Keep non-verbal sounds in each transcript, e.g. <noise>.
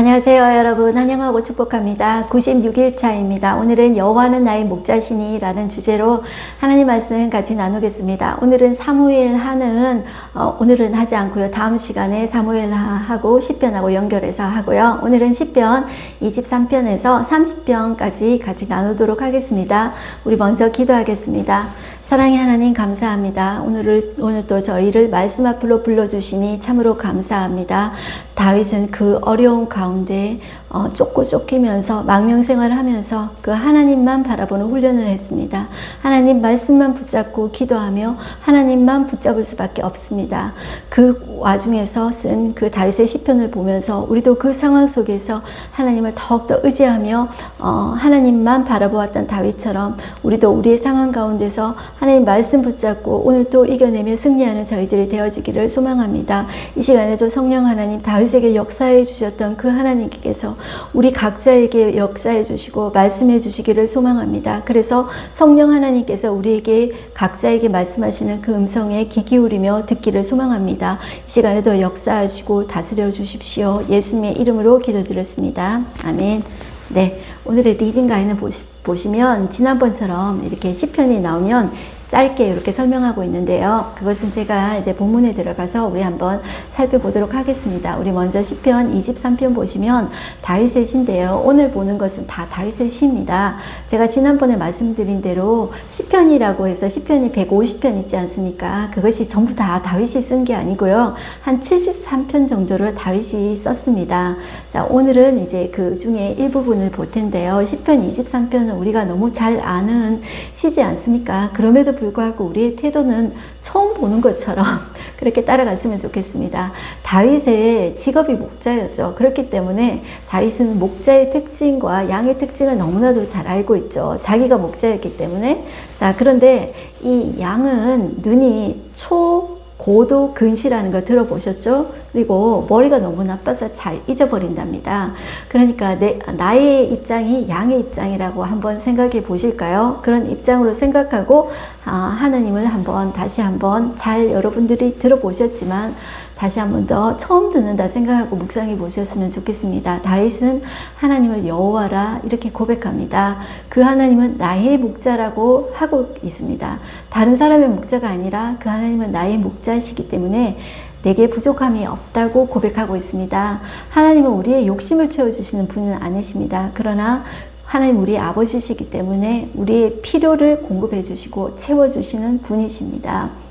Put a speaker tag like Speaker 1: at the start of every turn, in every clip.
Speaker 1: 안녕하세요 여러분. 환영하고 축복합니다. 96일차입니다. 오늘은 여호와는 나의 목자시니 라는 주제로 하나님 말씀 같이 나누겠습니다. 오늘은 사무엘 하는 어, 오늘은 하지 않고요. 다음 시간에 사무엘 하고 10편하고 연결해서 하고요. 오늘은 10편 23편에서 30편까지 같이 나누도록 하겠습니다. 우리 먼저 기도하겠습니다 사랑의 하나님 감사합니다. 오늘을 오늘 또 저희를 말씀 앞으로 불러주시니 참으로 감사합니다. 다윗은 그 어려운 가운데 어, 쫓고 쫓기면서 망명 생활을 하면서 그 하나님만 바라보는 훈련을 했습니다. 하나님 말씀만 붙잡고 기도하며 하나님만 붙잡을 수밖에 없습니다. 그 와중에서 쓴 그 다윗의 시편을 보면서 우리도 그 상황 속에서 하나님을 더욱더 의지하며 어, 하나님만 바라보았던 다윗처럼 우리도 우리의 상황 가운데서 하나님 말씀 붙잡고 오늘 또 이겨내며 승리하는 저희들이 되어지기를 소망합니다. 이 시간에도 성령 하나님 다윗에게 역사해 주셨던 그 하나님께서 우리 각자에게 역사해 주시고 말씀해 주시기를 소망합니다. 그래서 성령 하나님께서 우리에게 각자에게 말씀하시는 그 음성에 귀 기울이며 듣기를 소망합니다. 이 시간에도 역사하시고 다스려 주십시오. 예수님의 이름으로 기도드렸습니다. 아멘. 네, 오늘의 리딩 보시, 보시면 지난번처럼 이렇게 시편이 나오면 짧게 이렇게 설명하고 있는데요. 그것은 제가 이제 본문에 들어가서 우리 한번 살펴보도록 하겠습니다. 우리 먼저 시편 23편 보시면 다윗의 시인데요. 오늘 보는 것은 다 다윗의 시입니다. 제가 지난번에 말씀드린 대로 시편이라고 해서 시편이 150편 있지 않습니까? 그것이 전부 다 다윗이 쓴 게 아니고요. 한 73편 정도를 다윗이 썼습니다. 자, 오늘은 이제 그 중에 일부분을 볼 텐데요. 시편 23편은 우리가 너무 잘 아는 시지 않습니까? 그럼에도 불구하고 우리의 태도는 처음 보는 것처럼 <laughs> 그렇게 따라갔으면 좋겠습니다. 다윗의 직업이 목자였죠. 그렇기 때문에 다윗은 목자의 특징과 양의 특징을 너무나도 잘 알고 있죠. 자기가 목자였기 때문에. 자, 그런데 이 양은 눈이 초, 고도 근시라는 거 들어보셨죠? 그리고 머리가 너무 나빠서 잘 잊어버린답니다. 그러니까 내, 나의 입장이 양의 입장이라고 한번 생각해 보실까요? 그런 입장으로 생각하고 아, 하나님을 한번 다시 한번 잘 여러분들이 들어보셨지만 다시 한 번 더 처음 듣는다 생각하고 묵상해 보셨으면 좋겠습니다. 다윗은 하나님을 여호와라 이렇게 고백합니다. 그 하나님은 나의 목자라고 하고 있습니다. 다른 사람의 목자가 아니라 그 하나님은 나의 목자시기 때문에 내게 부족함이 없다고 고백하고 있습니다. 하나님은 우리의 욕심을 채워주시는 분은 아니십니다. 그러나 하나님 우리의 아버지시기 때문에 우리의 필요를 공급해 주시고 채워주시는 분이십니다.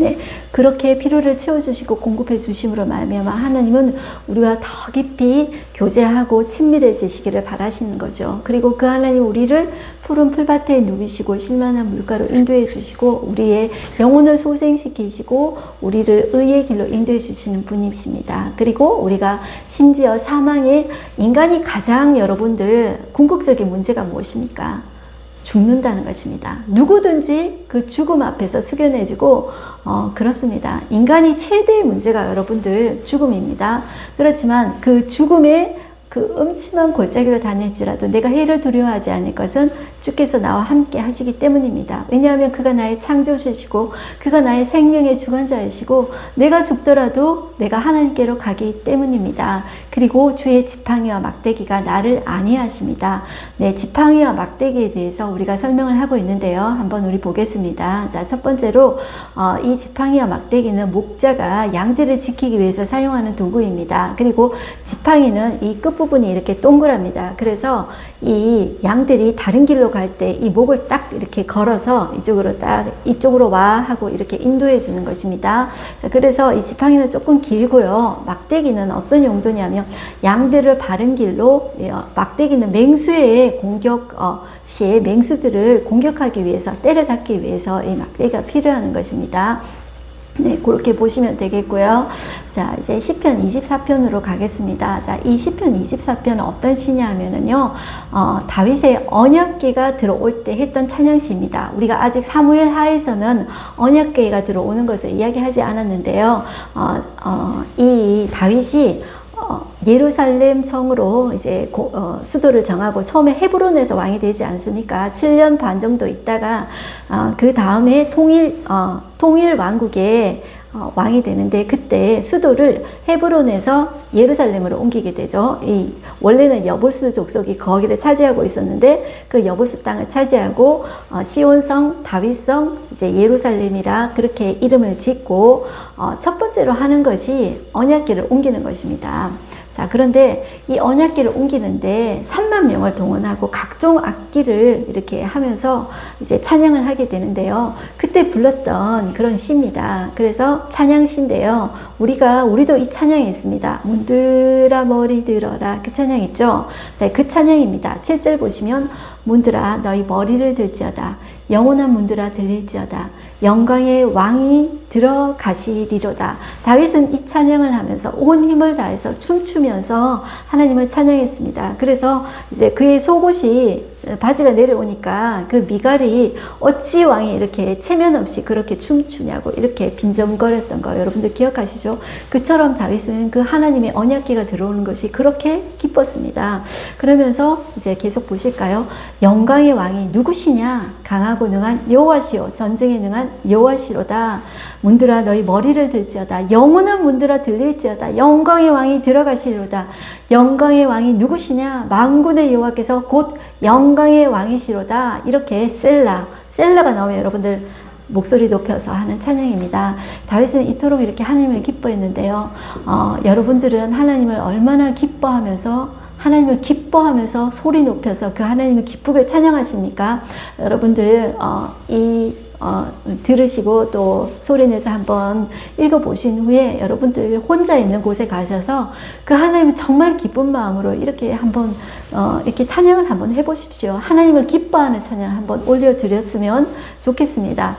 Speaker 1: 네, 그렇게 필요를 채워주시고 공급해 주심으로 말미암아 하나님은 우리와 더 깊이 교제하고 친밀해지시기를 바라시는 거죠. 그리고 그 하나님 우리를 푸른 풀밭에 누비시고 실만한 물가로 인도해 주시고 우리의 영혼을 소생시키시고 우리를 의의 길로 인도해 주시는 분이십니다. 그리고 우리가 심지어 사망에 인간이 가장 여러분들 궁극적인 문제가 무엇입니까? 죽는다는 것입니다. 누구든지 그 죽음 앞에서 숙연해지고 어, 그렇습니다. 인간이 최대의 문제가 여러분들 죽음입니다. 그렇지만 그 죽음의 그 음침한 골짜기로 다닐지라도 내가 해를 두려워하지 않을 것은 주께서 나와 함께 하시기 때문입니다. 왜냐하면 그가 나의 창조주시고 그가 나의 생명의 주관자이시고 내가 죽더라도 내가 하나님께로 가기 때문입니다. 그리고 주의 지팡이와 막대기가 나를 안위하십니다. 네, 지팡이와 막대기에 대해서 우리가 설명을 하고 있는데요. 한번 우리 보겠습니다. 자, 첫 번째로 어, 이 지팡이와 막대기는 목자가 양들을 지키기 위해서 사용하는 도구입니다. 그리고 지팡이는 이끝 부분이 이렇게 동그랍니다. 그래서 이 양들이 다른 길로 갈 때 이 목을 딱 이렇게 걸어서 이쪽으로 딱 이쪽으로 와 하고 이렇게 인도해 주는 것입니다. 그래서 이 지팡이는 조금 길고요. 막대기는 어떤 용도냐면 양들을 바른 길로 어, 막대기는 맹수의 공격 어, 시에 맹수들을 공격하기 위해서 때려잡기 위해서 이 막대기가 필요한 것입니다. 네, 그렇게 보시면 되겠고요. 자, 이제 시편 24편으로 가겠습니다. 자, 이 시편 24편은 어떤 시냐 하면은요, 어, 다윗의 언약계가 들어올 때 했던 찬양시입니다. 우리가 아직 사무엘 하에서는 언약계가 들어오는 것을 이야기하지 않았는데요. 어, 어, 이 다윗이 어, 예루살렘 성으로 이제 고, 어, 수도를 정하고 처음에 헤브론에서 왕이 되지 않습니까? 7년 반 정도 있다가 어, 그 다음에 통일 어, 통일 왕국에 어, 왕이 되는데 그때 수도를 헤브론에서 예루살렘으로 옮기게 되죠. 이 원래는 여보스 족속이 거기를 차지하고 있었는데 그 여보스 땅을 차지하고 어, 시온성, 다윗성, 이제 예루살렘이라 그렇게 이름을 짓고 어, 첫 번째로 하는 것이 언약궤를 옮기는 것입니다. 자, 그런데 이 언약기를 옮기는데 3만 명을 동원하고 각종 악기를 이렇게 하면서 이제 찬양을 하게 되는데요. 그때 불렀던 그런 시입니다. 그래서 찬양시인데요. 우리가, 우리도 이 찬양이 있습니다. 문들아 머리 들어라. 그 찬양 있죠? 자, 그 찬양입니다. 7절 보시면 문들아 너희 머리를 들지어다. 영원한 문들아 들릴지어다. 영광의 왕이 들어가시리로다. 다윗은 이 찬양을 하면서 온 힘을 다해서 춤추면서 하나님을 찬양했습니다. 그래서 이제 그의 속옷이 바지가 내려오니까 그 미갈이 어찌 왕이 이렇게 체면 없이 그렇게 춤추냐고 이렇게 빈정거렸던 거 여러분들 기억하시죠? 그처럼 다윗은 그 하나님의 언약기가 들어오는 것이 그렇게 기뻤습니다. 그러면서 이제 계속 보실까요? 영광의 왕이 누구시냐? 강하고 능한 여호와시오. 전쟁에 능한 여호와시로다. 문들아 너희 머리를 들지어다. 영원한 문들아 들릴지어다. 영광의 왕이 들어가시로다. 영광의 왕이 누구시냐? 만군의 여호와께서 곧 영광의 왕이시로다. 이렇게 셀라, 셀라가 나오면 여러분들 목소리 높여서 하는 찬양입니다. 다윗은 이토록 이렇게 하나님을 기뻐했는데요. 어, 여러분들은 하나님을 얼마나 기뻐하면서 하나님을 기뻐하면서 소리 높여서 그 하나님을 기쁘게 찬양하십니까? 여러분들 어, 이 어, 들으시고 또 소리내서 한번 읽어보신 후에 여러분들 혼자 있는 곳에 가셔서 그 하나님을 정말 기쁜 마음으로 이렇게 한번 어, 이렇게 찬양을 한번 해보십시오. 하나님을 기뻐하는 찬양 한번 올려드렸으면 좋겠습니다.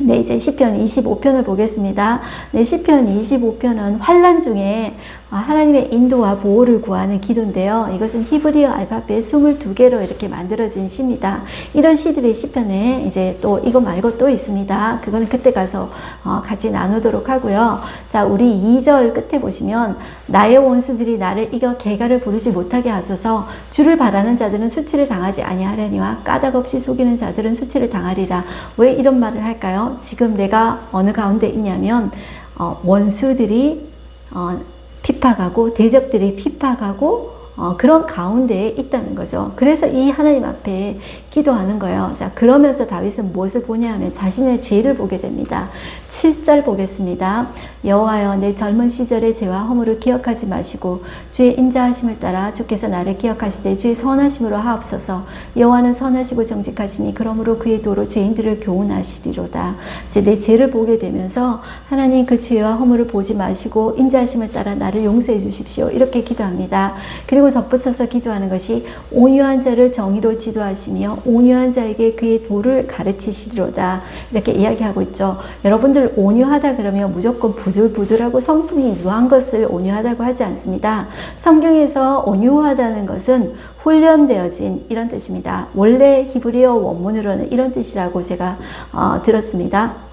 Speaker 1: 네, 이제 시편 25편을 보겠습니다. 네, 시편 25편은 환란 중에 아, 하나님의 인도와 보호를 구하는 기도인데요. 이것은 히브리어 알파벳 22개로 이렇게 만들어진 시입니다. 이런 시들이 시편에 이제 또 이거 말고 또 있습니다. 그거는 그때 가서 어, 같이 나누도록 하고요. 자, 우리 2절 끝에 보시면 나의 원수들이 나를 이겨 개가를 부르지 못하게 하소서 주를 바라는 자들은 수치를 당하지 아니하려니와 까닭 없이 속이는 자들은 수치를 당하리라. 왜 이런 말을 할까요? 지금 내가 어느 가운데 있냐면 어, 원수들이 어, 핍박하고 대적들이 핍박하고 어, 그런 가운데에 있다는 거죠. 그래서 이 하나님 앞에 기도하는 거예요. 자, 그러면서 다윗은 무엇을 보냐 하면 자신의 죄를 보게 됩니다. 7절 보겠습니다. 여호와여 내 젊은 시절의 죄와 허물을 기억하지 마시고 주의 인자하심을 따라 주께서 나를 기억하시되 주의 선하심으로 하옵소서 여호와는 선하시고 정직하시니 그러므로 그의 도로 죄인들을 교훈하시리로다. 이제 내 죄를 보게 되면서 하나님 그 죄와 허물을 보지 마시고 인자하심을 따라 나를 용서해 주십시오. 이렇게 기도합니다. 그리고 덧붙여서 기도하는 것이 온유한 자를 정의로 지도하시며 온유한 자에게 그의 도를 가르치시리로다. 이렇게 이야기하고 있죠. 여러분들 온유하다 그러면 무조건 부들부들하고 성품이 유한 것을 온유하다고 하지 않습니다. 성경에서 온유하다는 것은 훈련되어진 이런 뜻입니다. 원래 히브리어 원문으로는 이런 뜻이라고 제가 어, 들었습니다.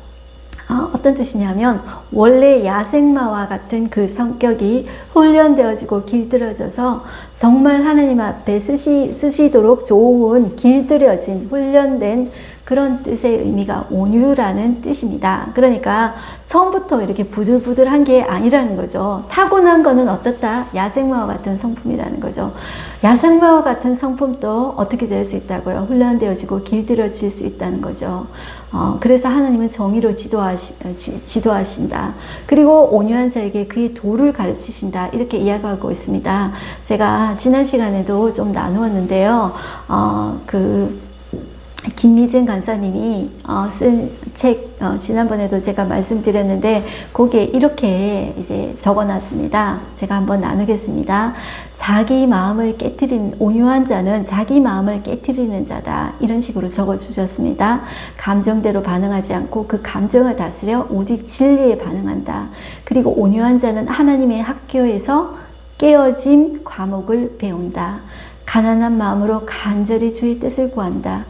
Speaker 1: 어, 어떤 뜻이냐면 원래 야생마와 같은 그 성격이 훈련되어지고 길들여져서 정말 하나님 앞에 쓰시, 쓰시도록 좋은 길들여진 훈련된 그런 뜻의 의미가 온유라는 뜻입니다. 그러니까 처음부터 이렇게 부들부들한 게 아니라는 거죠. 타고난 거는 어떻다? 야생마와 같은 성품이라는 거죠. 야생마와 같은 성품도 어떻게 될 수 있다고요? 훈련되어지고 길들여질 수 있다는 거죠. 어, 그래서 하나님은 정의로 지도하시, 지, 지도하신다. 그리고 온유한 자에게 그의 도를 가르치신다. 이렇게 이야기하고 있습니다. 제가 지난 시간에도 좀 나누었는데요. 어, 그, 김미진 간사님이 어, 쓴책 어, 지난번에도 제가 말씀드렸는데 거기에 이렇게 이제 적어놨습니다. 제가 한번 나누겠습니다. 자기 마음을 깨뜨린 온유한 자는 자기 마음을 깨뜨리는 자다 이런 식으로 적어주셨습니다. 감정대로 반응하지 않고 그 감정을 다스려 오직 진리에 반응한다. 그리고 온유한 자는 하나님의 학교에서 깨어짐 과목을 배운다. 가난한 마음으로 간절히 주의 뜻을 구한다.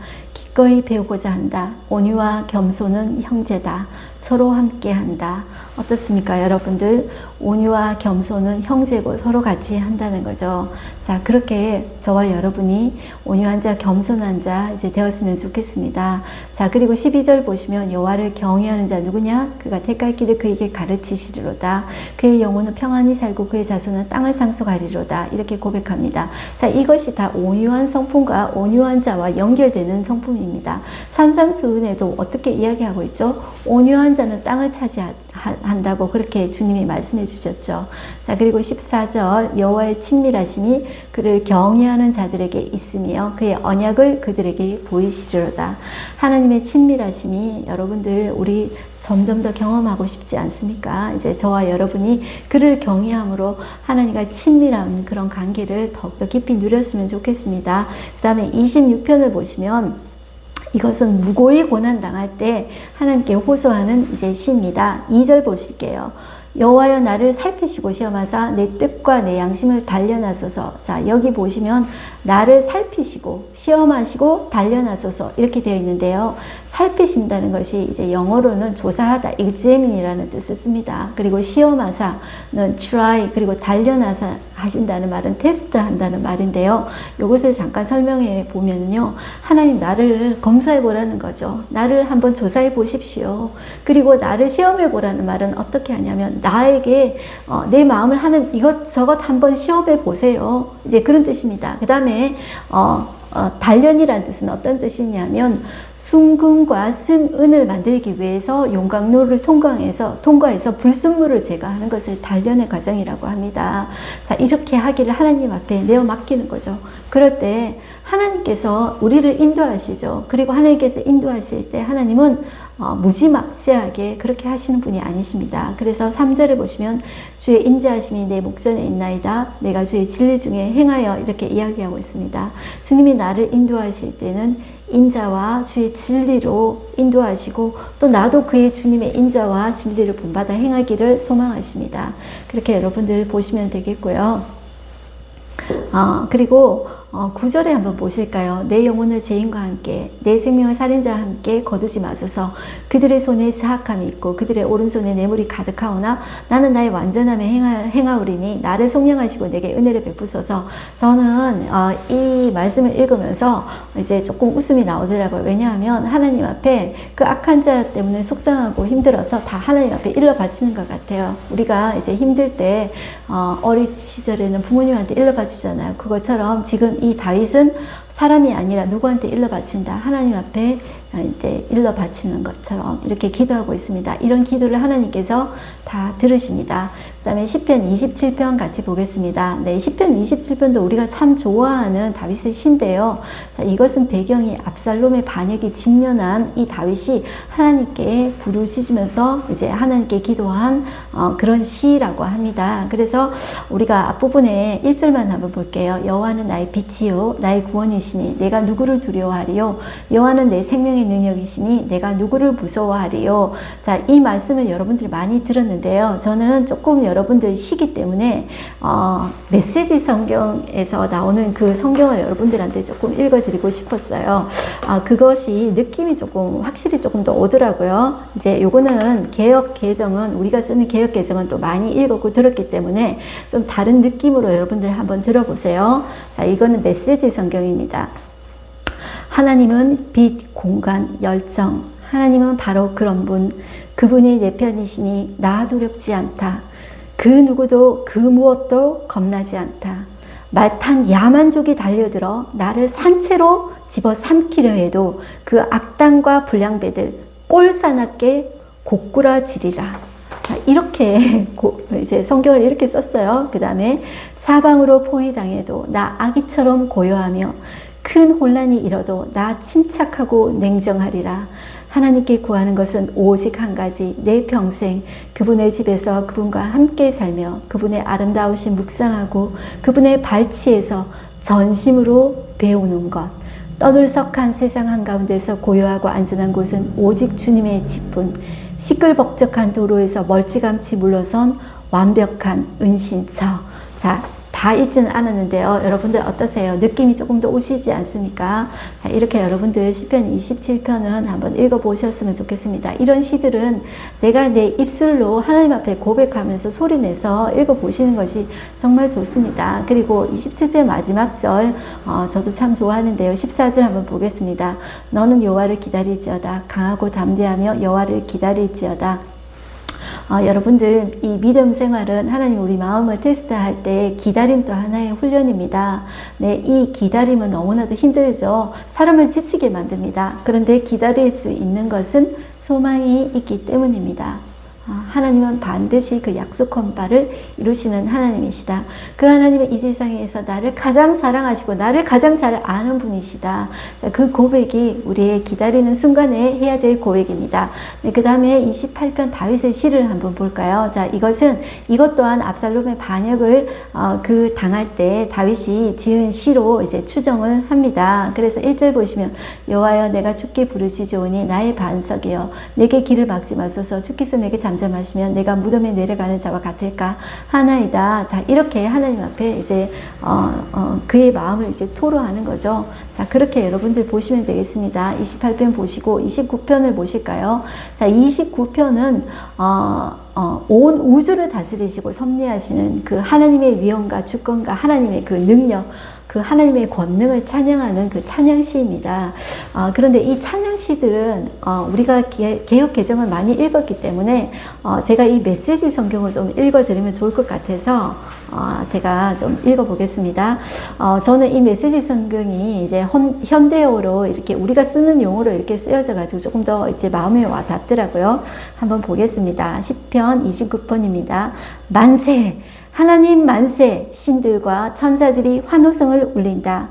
Speaker 1: 기꺼이 배우고자 한다. 온유와 겸손은 형제다. 서로 함께 한다. 어떻습니까, 여러분들? 온유와 겸손은 형제고 서로 같이 한다는 거죠. 자, 그렇게 저와 여러분이 온유한 자, 겸손한 자 이제 되었으면 좋겠습니다. 자, 그리고 12절 보시면 여호와를 경외하는 자 누구냐? 그가 택할 길을 그에게 가르치시리로다. 그의 영혼은 평안히 살고 그의 자손은 땅을 상속하리로다. 이렇게 고백합니다. 자, 이것이 다 온유한 성품과 온유한 자와 연결되는 성품입니다. 산상수훈에도 어떻게 이야기하고 있죠? 온유한 자는 땅을 차지한다고 그렇게 주님이 말씀해 주셨죠. 자, 그리고 14절 여호와의 친밀하심이 그를 경외하는 자들에게 있으며 그의 언약을 그들에게 보이시리로다. 하나님의 친밀하심이 여러분들 우리 점점 더 경험하고 싶지 않습니까? 이제 저와 여러분이 그를 경외함으로 하나님과 친밀한 그런 관계를 더욱더 깊이 누렸으면 좋겠습니다. 그 다음에 26편을 보시면 이것은 무고히 고난 당할 때 하나님께 호소하는 이제 시입니다. 2절 보실게요. 여호와여 나를 살피시고 시험하사 내 뜻과 내 양심을 단련하소서. 자, 여기 보시면 나를 살피시고 시험하시고 단련하소서 이렇게 되어 있는데요. 살피신다는 것이 이제 영어로는 조사하다, examine이라는 뜻을 씁니다. 그리고 시험하사는 try 그리고 단련하사 하신다는 말은 테스트 한다는 말인데요. 이것을 잠깐 설명해 보면요. 하나님 나를 검사해 보라는 거죠. 나를 한번 조사해 보십시오. 그리고 나를 시험해 보라는 말은 어떻게 하냐면 나에게 어, 내 마음을 하는 이것저것 한번 시험해 보세요. 이제 그런 뜻입니다. 그 다음에 어, 어, 단련이라는 뜻은 어떤 뜻이냐면 순금과 쓴은을 만들기 위해서 용광로를 통과해서 통과해서 불순물을 제거하는 것을 단련의 과정이라고 합니다. 자 이렇게 하기를 하나님 앞에 내어 맡기는 거죠. 그럴 때 하나님께서 우리를 인도하시죠. 그리고 하나님께서 인도하실 때 하나님은 어, 무지막지하게 그렇게 하시는 분이 아니십니다. 그래서 3절을 보시면 주의 인자하심이 내 목전에 있나이다. 내가 주의 진리 중에 행하여 이렇게 이야기하고 있습니다. 주님이 나를 인도하실 때는 인자와 주의 진리로 인도하시고 또 나도 그의 주님의 인자와 진리를 본받아 행하기를 소망하십니다. 그렇게 여러분들 보시면 되겠고요. 어, 그리고 어, 9절에 한번 보실까요? 내 영혼을 죄인과 함께 내 생명을 살인자와 함께 거두지 마소서. 그들의 손에 사악함이 있고 그들의 오른손에 뇌물이 가득하오나 나는 나의 완전함에 행하, 행하 오리니 나를 속량하시고 내게 은혜를 베푸소서. 저는 어, 이 말씀을 읽으면서 이제 조금 웃음이 나오더라고요. 왜냐하면 하나님 앞에 그 악한 자 때문에 속상하고 힘들어서 다 하나님 앞에 일러 바치는 것 같아요. 우리가 이제 힘들 때 어, 어린 시절에는 부모님한테 일러 바치잖아요. 그것처럼 지금 이 다윗은 사람이 아니라 누구한테 일러 바친다. 하나님 앞에 이제 일러 바치는 것처럼 이렇게 기도하고 있습니다. 이런 기도를 하나님께서 다 들으십니다. 그 다음에 10편 27편 같이 보겠습니다. 네, 10편 27편도 우리가 참 좋아하는 다윗의 시인데요. 자, 이것은 배경이 압살롬의 반역이 직면한 이 다윗이 하나님께 부르짖으면서 이제 하나님께 기도한 어, 그런 시라고 합니다. 그래서 우리가 앞부분에 1절만 한번 볼게요. 여호와는 나의 빛이요 나의 구원이시니 내가 누구를 두려워하리요 여호와는 내 생명의 능력이시니 내가 누구를 무서워하리요. 자, 이 말씀을 여러분들이 많이 들었는데 요. 저는 조금 여러분들 시기 때문에 어, 메시지 성경에서 나오는 그 성경을 여러분들한테 조금 읽어드리고 싶었어요. 아, 그것이 느낌이 조금 확실히 조금 더 오더라고요. 이제 요거는 개혁 개정은 우리가 쓰는 개혁 개정은 또 많이 읽었고 들었기 때문에 좀 다른 느낌으로 여러분들 한번 들어보세요. 자, 이거는 메시지 성경입니다. 하나님은 빛, 공간, 열정. 하나님은 바로 그런 분. 그분이 내 편이시니 나 두렵지 않다. 그 누구도 그 무엇도 겁나지 않다. 말탄 야만족이 달려들어 나를 산채로 집어 삼키려 해도 그 악당과 불량배들 꼴사납게 고꾸라지리라. 이렇게 <laughs> 이제 성경을 이렇게 썼어요. 그 다음에 사방으로 포위당해도 나 아기처럼 고요하며 큰 혼란이 일어도 나 침착하고 냉정하리라. 하나님께 구하는 것은 오직 한 가지 내 평생 그분의 집에서 그분과 함께 살며 그분의 아름다우신 묵상하고 그분의 발치에서 전심으로 배우는 것. 떠들썩한 세상 한가운데서 고요하고 안전한 곳은 오직 주님의 집뿐. 시끌벅적한 도로에서 멀찌감치 물러선 완벽한 은신처. 자 다 읽지는 않았는데요. 여러분들 어떠세요? 느낌이 조금 더 오시지 않습니까? 자, 이렇게 여러분들 시편 27편은 한번 읽어보셨으면 좋겠습니다. 이런 시들은 내가 내 입술로 하나님 앞에 고백하면서 소리내서 읽어보시는 것이 정말 좋습니다. 그리고 27편 마지막 절 어, 저도 참 좋아하는데요. 14절 한번 보겠습니다. 너는 여호와를 기다릴지어다 강하고 담대하며 여호와를 기다릴지어다 어, 여러분들 이 믿음 생활은 하나님 우리 마음을 테스트할 때 기다림도 하나의 훈련입니다. 네, 이 기다림은 너무나도 힘들죠. 사람을 지치게 만듭니다. 그런데 기다릴 수 있는 것은 소망이 있기 때문입니다. 어, 하나님은 반드시 그 약속한 바를 이루시는 하나님이시다. 그 하나님은 이 세상에서 나를 가장 사랑하시고 나를 가장 잘 아는 분이시다. 그 고백이 우리의 기다리는 순간에 해야 될 고백입니다. 네, 그 다음에 28편 다윗의 시를 한번 볼까요? 자, 이것은 이것 또한 압살롬의 반역을 어, 그 당할 때 다윗이 지은 시로 이제 추정을 합니다. 그래서 1절 보시면 여호와여 내가 죽게 부르시오니 나의 반석이여 내게 길을 막지 마소서 주께서 내게 잠잠하 시면 내가 무덤에 내려가는 자와 같을까 하나이다. 자 이렇게 하나님 앞에 이제 어, 어, 그의 마음을 이제 토로하는 거죠. 자 그렇게 여러분들 보시면 되겠습니다. 28편 보시고 29편을 보실까요? 자 29편은 어, 어, 온 우주를 다스리시고 섭리하시는 그 하나님의 위엄과 주권과 하나님의 그 능력 그 하나님의 권능을 찬양하는 그 찬양시입니다. 어, 그런데 이 찬양시들은 어, 우리가 개, 개혁 개정을 많이 읽었기 때문에 어, 제가 이 메시지 성경을 좀 읽어드리면 좋을 것 같아서 어, 제가 좀 읽어보겠습니다. 어, 저는 이 메시지 성경이 이제 헌, 현대어로 이렇게 우리가 쓰는 용어로 이렇게 쓰여져 가지고 조금 더 이제 마음에 와 닿더라고요. 한번 보겠습니다. 10편 29편입니다. 만세! 하나님 만세 신들과 천사들이 환호성을 울린다.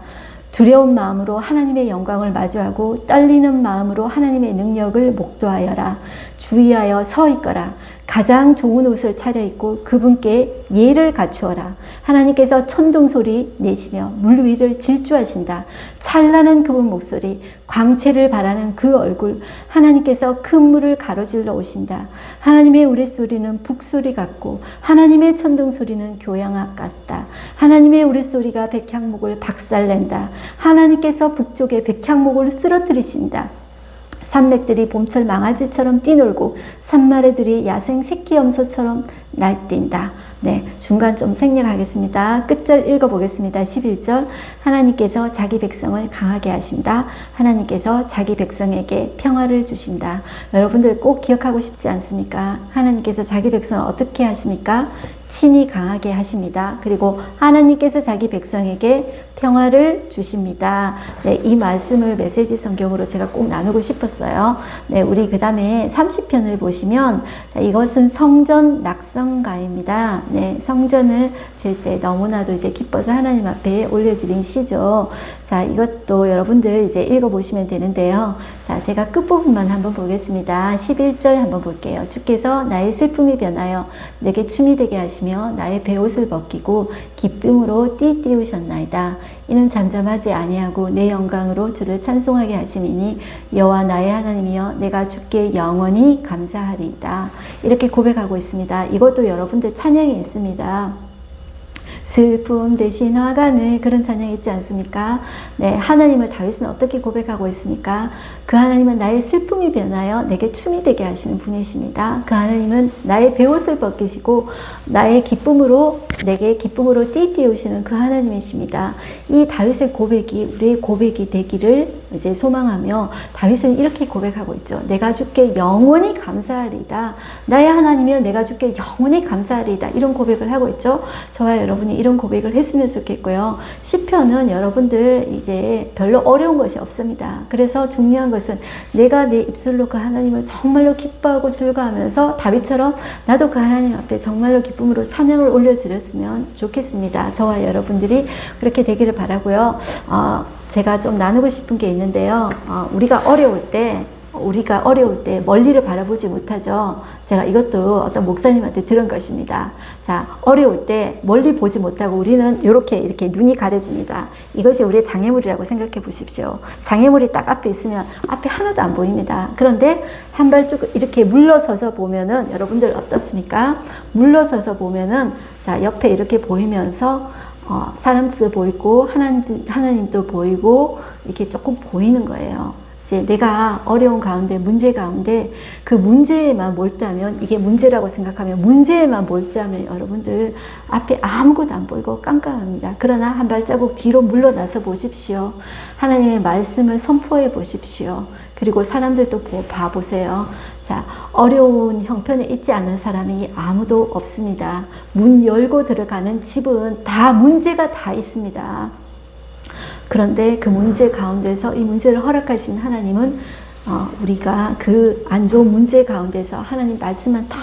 Speaker 1: 두려운 마음으로 하나님의 영광을 마주하고 떨리는 마음으로 하나님의 능력을 목도하여라. 주의하여 서 있거라. 가장 좋은 옷을 차려입고 그분께 예를 갖추어라. 하나님께서 천둥 소리 내시며 물 위를 질주하신다. 찬란한 그분 목소리, 광채를 바라는 그 얼굴, 하나님께서 큰 물을 가로질러 오신다. 하나님의 우레소리는 북소리 같고 하나님의 천둥 소리는 교양악 같다. 하나님의 우레소리가 백향목을 박살낸다. 하나님께서 북쪽의 백향목을 쓰러뜨리신다. 산맥들이 봄철 망아지처럼 뛰놀고 산마래들이 야생 새끼염소처럼 날뛴다. 네, 중간 좀 생략하겠습니다. 끝절 읽어보겠습니다. 11절. 하나님께서 자기 백성을 강하게 하신다. 하나님께서 자기 백성에게 평화를 주신다. 여러분들 꼭 기억하고 싶지 않습니까? 하나님께서 자기 백성을 어떻게 하십니까? 친히 강하게 하십니다. 그리고 하나님께서 자기 백성에게 평화를 주십니다. 네, 이 말씀을 메시지 성경으로 제가 꼭 나누고 싶었어요. 네, 우리 그 다음에 30편을 보시면 이것은 성전 낙성가입니다. 네, 성전을 질때 너무나도 이제 기뻐서 하나님 앞에 올려드린 시죠. 자, 이것도 여러분들 이제 읽어보시면 되는데요. 자, 제가 끝부분만 한번 보겠습니다. 11절 한번 볼게요. 주께서 나의 슬픔이 변하여 내게 춤이 되게 하시며 나의 베옷을 벗기고 기쁨으로 띠띠우셨나이다. 이는 잠잠하지 아니하고 내 영광으로 주를 찬송하게 하심이니 여호와 나의 하나님이여 내가 주께 영원히 감사하리이다. 이렇게 고백하고 있습니다. 이것도 여러분들 찬양이 있습니다. 슬픔 대신 화가는 그런 찬양이 있지 않습니까? 네, 하나님을 다윗은 어떻게 고백하고 있습니까? 그 하나님은 나의 슬픔이 변하여 내게 춤이 되게 하시는 분이십니다. 그 하나님은 나의 배옷을 벗기시고 나의 기쁨으로 내게 기쁨으로 띠띠우시는 그 하나님이십니다. 이 다윗의 고백이 우리의 고백이 되기를 이제 소망하며 다윗은 이렇게 고백하고 있죠. 내가 주께 영원히 감사하리다. 나의 하나님이여 내가 주께 영원히 감사하리다. 이런 고백을 하고 있죠. 저와 여러분이 이런 고백을 했으면 좋겠고요. 시편은 여러분들 이제 별로 어려운 것이 없습니다. 그래서 중요한 것은 내가 내 입술로 그 하나님을 정말로 기뻐하고 즐거워하면서 다윗처럼 나도 그 하나님 앞에 정말로 기쁨으로 찬양을 올려드렸으면 좋겠습니다. 저와 여러분들이 그렇게 되기를 바라고요. 어, 제가 좀 나누고 싶은 게 있는데요. 어, 우리가 어려울 때 우리가 어려울 때 멀리를 바라보지 못하죠. 제가 이것도 어떤 목사님한테 들은 것입니다. 자, 어려울 때 멀리 보지 못하고 우리는 이렇게 이렇게 눈이 가려집니다. 이것이 우리의 장애물이라고 생각해 보십시오. 장애물이 딱 앞에 있으면 앞에 하나도 안 보입니다. 그런데 한 발짝 이렇게 물러서서 보면은 여러분들 어떻습니까? 물러서서 보면은 자, 옆에 이렇게 보이면서 어, 사람들도 보이고 하나님, 하나님도 보이고 이렇게 조금 보이는 거예요. 이제 내가 어려운 가운데 문제 가운데 그 문제에만 몰두하면 이게 문제라고 생각하면 문제에만 몰두하면 여러분들 앞에 아무것도 안 보이고 깜깜합니다. 그러나 한 발자국 뒤로 물러나서 보십시오. 하나님의 말씀을 선포해 보십시오. 그리고 사람들도 보- 봐보세요. 자, 어려운 형편에 있지 않은 사람이 아무도 없습니다. 문 열고 들어가는 집은 다 문제가 다 있습니다. 그런데 그 문제 가운데서 이 문제를 허락하신 하나님은 어, 우리가 그 안 좋은 문제 가운데서 하나님 말씀만 더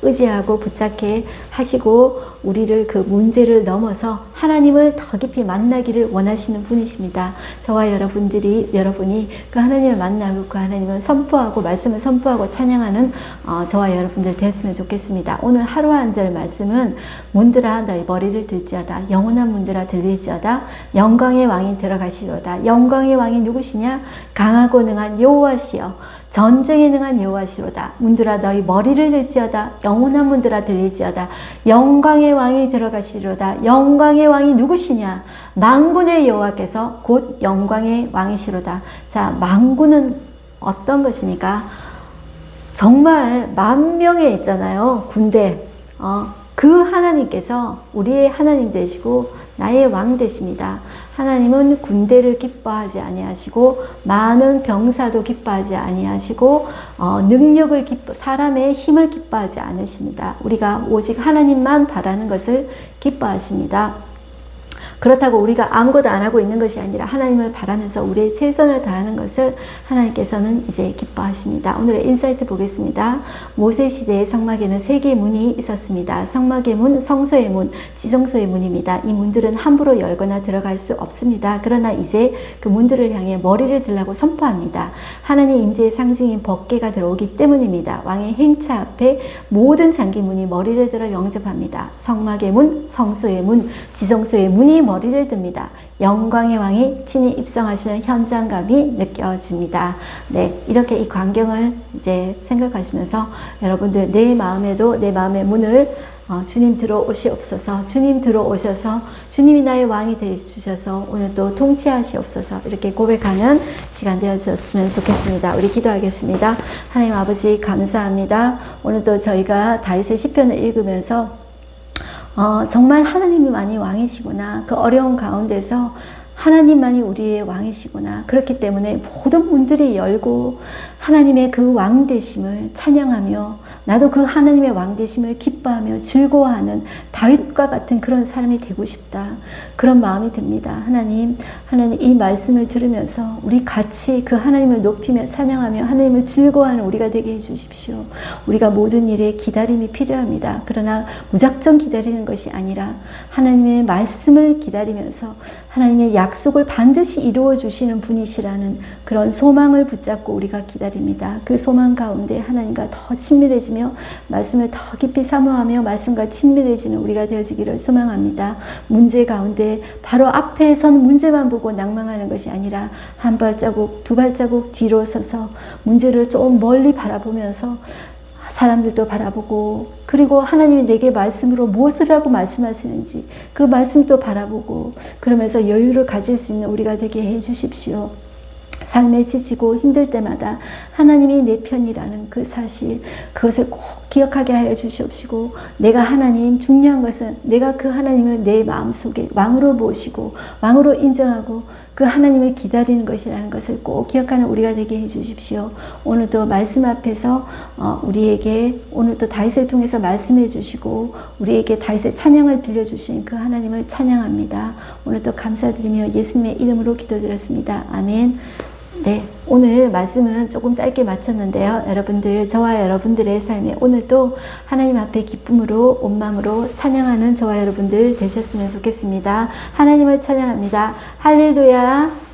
Speaker 1: 의지하고 붙잡게 하시고 우리를 그 문제를 넘어서 하나님을 더 깊이 만나기를 원하시는 분이십니다. 저와 여러분들이 여러분이 그 하나님을 만나고 그 하나님을 선포하고 말씀을 선포하고 찬양하는 어, 저와 여러분들 되었으면 좋겠습니다. 오늘 하루 한 절 말씀은 문들아 너희 머리를 들지어다. 영원한 문들아 들릴지어다. 영광의 왕이 들어가시로다. 영광의 왕이 누구시냐? 강하고 능한 여호와시여 전쟁에 능한 여호와시로다. 문들아 너희 머리를 들지어다. 영원한 문들아 들릴지어다. 영광의 왕이 들어가시로다. 영광의 왕이 누구시냐? 망군의 여호와께서 곧 영광의 왕이시로다. 자 망군은 어떤 것입니까? 정말 만 명에 있잖아요 군대. 어, 그 하나님께서 우리의 하나님 되시고 나의 왕 되십니다. 하나님은 군대를 기뻐하지 아니하시고 많은 병사도 기뻐하지 아니하시고 어, 능력을 기뻐 사람의 힘을 기뻐하지 않으십니다. 우리가 오직 하나님만 바라는 것을 기뻐하십니다. 그렇다고 우리가 아무것도 안 하고 있는 것이 아니라 하나님을 바라면서 우리의 최선을 다하는 것을 하나님께서는 이제 기뻐하십니다. 오늘의 인사이트 보겠습니다. 모세 시대의 성막에는 세 개의 문이 있었습니다. 성막의 문, 성소의 문, 지성소의 문입니다. 이 문들은 함부로 열거나 들어갈 수 없습니다. 그러나 이제 그 문들을 향해 머리를 들라고 선포합니다. 하나님 임재의 상징인 법궤가 들어오기 때문입니다. 왕의 행차 앞에 모든 장기문이 머리를 들어 영접합니다. 성막의 문, 성소의 문, 지성소의 문이 머리를 듭니다. 영광의 왕이 친히 입성하시는 현장감이 느껴집니다. 네, 이렇게 이 광경을 이제 생각하시면서 여러분들 내 마음에도 내 마음의 문을 어, 주님 들어오시옵소서, 주님 들어오셔서 주님이 나의 왕이 되주셔서 오늘 또 통치하시옵소서 이렇게 고백하는 시간 되어주셨으면 좋겠습니다. 우리 기도하겠습니다. 하나님 아버지 감사합니다. 오늘 또 저희가 다윗의 시편을 읽으면서 어, 정말 하나님만이 왕이시구나. 그 어려운 가운데서 하나님만이 우리의 왕이시구나. 그렇기 때문에 모든 문들이 열고 하나님의 그 왕 되심을 찬양하며 나도 그 하나님의 왕 되심을 기뻐하며 즐거워하는 다윗과 같은 그런 사람이 되고 싶다. 그런 마음이 듭니다. 하나님, 하나님 이 말씀을 들으면서 우리 같이 그 하나님을 높이며 찬양하며 하나님을 즐거워하는 우리가 되게 해 주십시오. 우리가 모든 일에 기다림이 필요합니다. 그러나 무작정 기다리는 것이 아니라 하나님의 말씀을 기다리면서 하나님의 약속을 반드시 이루어 주시는 분이시라는 그런 소망을 붙잡고 우리가 기다립니다. 그 소망 가운데 하나님과 더 친밀해지며 말씀을 더 깊이 사모하며 말씀과 친밀해지는 우리가 되어지기를 소망합니다. 문제 가운데 바로 앞에 선 문제만 보고 낭망하는 것이 아니라 한 발자국, 두 발자국 뒤로 서서 문제를 좀 멀리 바라보면서 사람들도 바라보고 그리고 하나님이 내게 말씀으로 무엇을 하고 말씀하시는지 그 말씀도 바라보고 그러면서 여유를 가질 수 있는 우리가 되게 해 주십시오. 삶에 지치고 힘들 때마다 하나님이 내 편이라는 그 사실 그것을 꼭 기억하게 하여 주시옵시고 내가 하나님 중요한 것은 내가 그 하나님을 내 마음속에 왕으로 모시고 왕으로 인정하고 그 하나님을 기다리는 것이라는 것을 꼭 기억하는 우리가 되게 해 주십시오. 오늘도 말씀 앞에서 어, 우리에게 오늘도 다윗을 통해서 말씀해 주시고 우리에게 다윗의 찬양을 들려주신 그 하나님을 찬양합니다. 오늘도 감사드리며 예수님의 이름으로 기도드렸습니다. 아멘. 네, 오늘 말씀은 조금 짧게 마쳤는데요. 여러분들, 저와 여러분들의 삶에 오늘도 하나님 앞에 기쁨으로 온 마음으로 찬양하는 저와 여러분들 되셨으면 좋겠습니다. 하나님을 찬양합니다. 할렐루야.